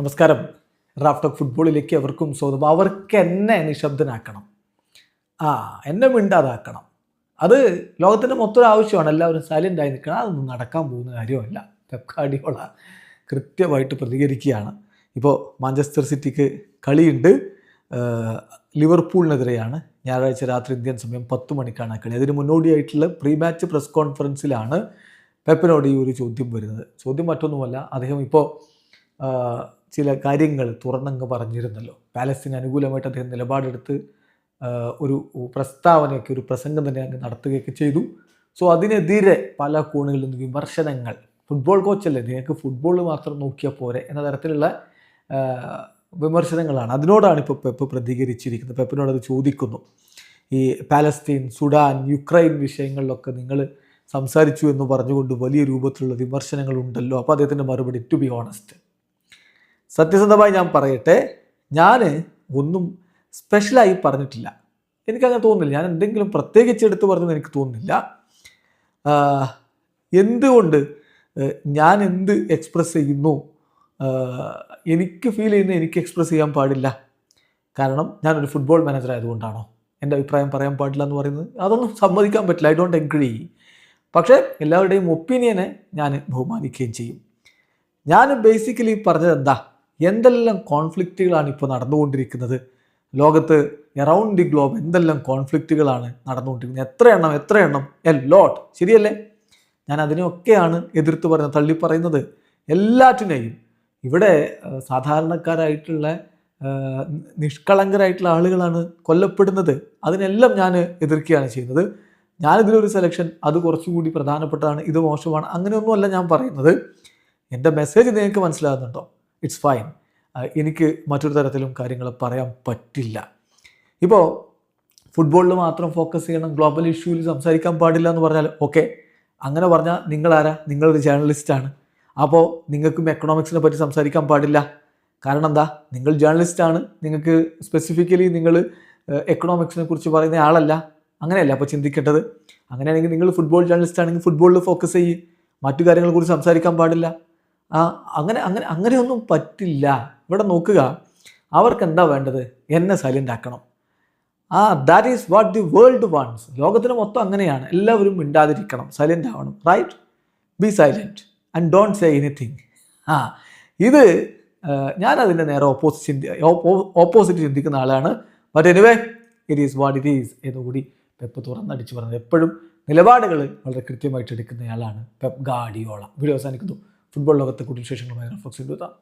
നമസ്കാരം. റാഫ്റ്റോക്ക് ഫുട്ബോളിലേക്ക് അവർക്കും സ്വാഗതം. അവർക്ക് എന്നെ നിശബ്ദനാക്കണം. ആ എന്നെ മിണ്ടാതാക്കണം. അത് ലോകത്തിന്റെ മൊത്തം ആവശ്യമാണ്. എല്ലാവരും സൈലന്റ് ആയി നിൽക്കണം. അതൊന്നും നടക്കാൻ പോകുന്ന കാര്യമല്ല പെപ് ഗാർഡിയോള കൃത്യമായിട്ട് പ്രതികരിക്കുകയാണ്. ഇപ്പോൾ മാഞ്ചസ്റ്റർ സിറ്റിക്ക് കളിയുണ്ട്. ലിവർപൂളിനെതിരെയാണ് ഞായറാഴ്ച രാത്രി ഇന്ത്യൻ സമയം പത്ത് മണിക്കാണ് കളി. അതിന് മുന്നോടിയായിട്ടുള്ള പ്രീ മാച്ച് പ്രസ് കോൺഫറൻസിലാണ് പെപ്പിനോട് ഈ ഒരു ചോദ്യം വരുന്നത്. ചോദ്യം മറ്റൊന്നുമല്ല. അദ്ദേഹം ഇപ്പോൾ ചില കാര്യങ്ങൾ തുറന്നങ്ങ് പറഞ്ഞിരുന്നല്ലോ. പാലസ്തീന് അനുകൂലമായിട്ട് അദ്ദേഹം നിലപാടെടുത്ത് ഒരു പ്രസ്താവനയൊക്കെ ഒരു പ്രസംഗം തന്നെ അങ്ങ് നടത്തുകയൊക്കെ ചെയ്തു. സോ അതിനെതിരെ പല കോണുകളിൽ നിന്ന് വിമർശനങ്ങൾ. ഫുട്ബോൾ കോച്ചല്ലേ നിങ്ങൾക്ക് ഫുട്ബോൾ മാത്രം നോക്കിയാൽ പോരെ എന്ന തരത്തിലുള്ള വിമർശനങ്ങളാണ്. അതിനോടാണ് ഇപ്പോൾ പെപ്പ് പ്രതികരിച്ചിരിക്കുന്നത്. പെപ്പിനോട് അത് ചോദിക്കുന്നു. ഈ പാലസ്തീൻ സുഡാൻ യുക്രൈൻ വിഷയങ്ങളിലൊക്കെ നിങ്ങൾ സംസാരിച്ചു എന്ന് പറഞ്ഞുകൊണ്ട് വലിയ രൂപത്തിലുള്ള വിമർശനങ്ങളുണ്ടല്ലോ. അപ്പോൾ അദ്ദേഹത്തിന്റെ മറുപടി ടു ബി ഓണസ്റ്റ് സത്യസന്ധമായി ഞാൻ പറയട്ടെ ഞാൻ ഒന്നും സ്പെഷ്യലായി പറഞ്ഞിട്ടില്ല. എനിക്കങ്ങനെ തോന്നുന്നില്ല. ഞാൻ എന്തെങ്കിലും പ്രത്യേകിച്ച് എടുത്ത് പറഞ്ഞെന്ന് എനിക്ക് തോന്നുന്നില്ല. എന്തുകൊണ്ട് ഞാൻ എന്ത് എക്സ്പ്രസ് ചെയ്യുന്നു? എനിക്ക് ഫീൽ ചെയ്യുന്ന എനിക്ക് എക്സ്പ്രസ് ചെയ്യാൻ പാടില്ല. കാരണം ഞാനൊരു ഫുട്ബോൾ മാനേജർ ആയതുകൊണ്ടാണോ? എന്റെ അഭിപ്രായം പറയാൻ പാടില്ല എന്ന് പറയുന്നത്. അതൊന്നും സമ്മതിക്കാൻ പറ്റില്ല. ഐ ഡോണ്ട് എഗ്രി പക്ഷേ എല്ലാവരുടെയും ഒപ്പീനിയനെ ഞാൻ ബഹുമാനിക്കുകയും ചെയ്യും. ഞാൻ ബേസിക്കലി പറഞ്ഞത് എന്താ എന്തെല്ലാം കോൺഫ്ലിക്റ്റുകളാണ് ഇപ്പോൾ നടന്നുകൊണ്ടിരിക്കുന്നത്? ലോകത്ത് എറൗണ്ട് ദി ഗ്ലോബ് എന്തെല്ലാം കോൺഫ്ലിക്റ്റുകളാണ് നടന്നുകൊണ്ടിരിക്കുന്നത്? എത്ര എണ്ണം എത്ര എണ്ണം? എ ലോട്ട് ശരിയല്ലേ? ഞാൻ അതിനെയൊക്കെയാണ് എതിർത്ത് പറയുന്നത് തള്ളി പറയുന്നത്. എല്ലാറ്റിനെയും. ഇവിടെ സാധാരണക്കാരായിട്ടുള്ള നിഷ്കളങ്കരായിട്ടുള്ള ആളുകളാണ് കൊല്ലപ്പെടുന്നത്. അതിനെല്ലാം ഞാൻ എതിർക്കുകയാണ് ചെയ്യുന്നത്. ഞാനിതിലൊരു സെലക്ഷൻ അത് കുറച്ചുകൂടി പ്രധാനപ്പെട്ടതാണ്. ഇത് മോശമാണ്. അങ്ങനെയൊന്നുമല്ല ഞാൻ പറയുന്നത്. എന്റെ മെസ്സേജ് നിങ്ങൾക്ക് മനസ്സിലാകുന്നുണ്ടോ? ഇറ്റ്സ് ഫൈൻ എനിക്ക് മറ്റൊരു തരത്തിലും കാര്യങ്ങൾ പറയാൻ പറ്റില്ല. ഇപ്പോൾ ഫുട്ബോളിൽ മാത്രം ഫോക്കസ് ചെയ്യണം ഗ്ലോബൽ ഇഷ്യൂവിൽ സംസാരിക്കാൻ പാടില്ല എന്ന് പറഞ്ഞാൽ ഓക്കെ അങ്ങനെ പറഞ്ഞാൽ നിങ്ങളാരാ? നിങ്ങളൊരു ജേർണലിസ്റ്റാണ് അപ്പോൾ നിങ്ങൾക്കും എക്കണോമിക്സിനെ പറ്റി സംസാരിക്കാൻ പാടില്ല. കാരണം എന്താ? നിങ്ങൾ ജേർണലിസ്റ്റാണ് നിങ്ങൾക്ക് സ്പെസിഫിക്കലി നിങ്ങൾ എക്കണോമിക്സിനെ കുറിച്ച് പറയുന്ന ആളല്ല. അങ്ങനെയല്ല അപ്പോൾ ചിന്തിക്കേണ്ടത്. അങ്ങനെയാണെങ്കിൽ നിങ്ങൾ ഫുട്ബോൾ ജേർണലിസ്റ്റ് ആണെങ്കിൽ ഫുട്ബോളിൽ ഫോക്കസ് ചെയ്യ്. മറ്റു കാര്യങ്ങളെക്കുറിച്ച് സംസാരിക്കാൻ പാടില്ല. അങ്ങനെ അങ്ങനെ അങ്ങനെയൊന്നും പറ്റില്ല. ഇവിടെ നോക്കുക. അവർക്ക് എന്താ വേണ്ടത്? എന്നെ സൈലന്റ് ആക്കണം. ആ that is what the world wants ലോകത്തിന് മൊത്തം അങ്ങനെയാണ്. എല്ലാവരും മിണ്ടാതിരിക്കണം. സൈലന്റ് ആവണം. Right be silent and don't say anything ആ ഇത് ഞാൻ അതിന്റെ നേരെ ഓപ്പോസിറ്റ് ചിന്തി ഓപ്പോസിറ്റ് ചിന്തിക്കുന്ന ആളാണ്. But anyway it is what it is എന്നുകൂടി പെപ്പ് തുറന്നടിച്ച് പറഞ്ഞത്. എപ്പോഴും നിലപാടുകൾ വളരെ കൃത്യമായിട്ട് എടുക്കുന്നയാളാണ് പെപ്പ് ഗാഡിയോള. വീഡിയോ അവസാനിക്കുന്നു. ഫുട്ബോൾ ലോകത്തെ കൂടുതൽ വിശേഷങ്ങളുമായി റഫോക്സ് എഴുതാം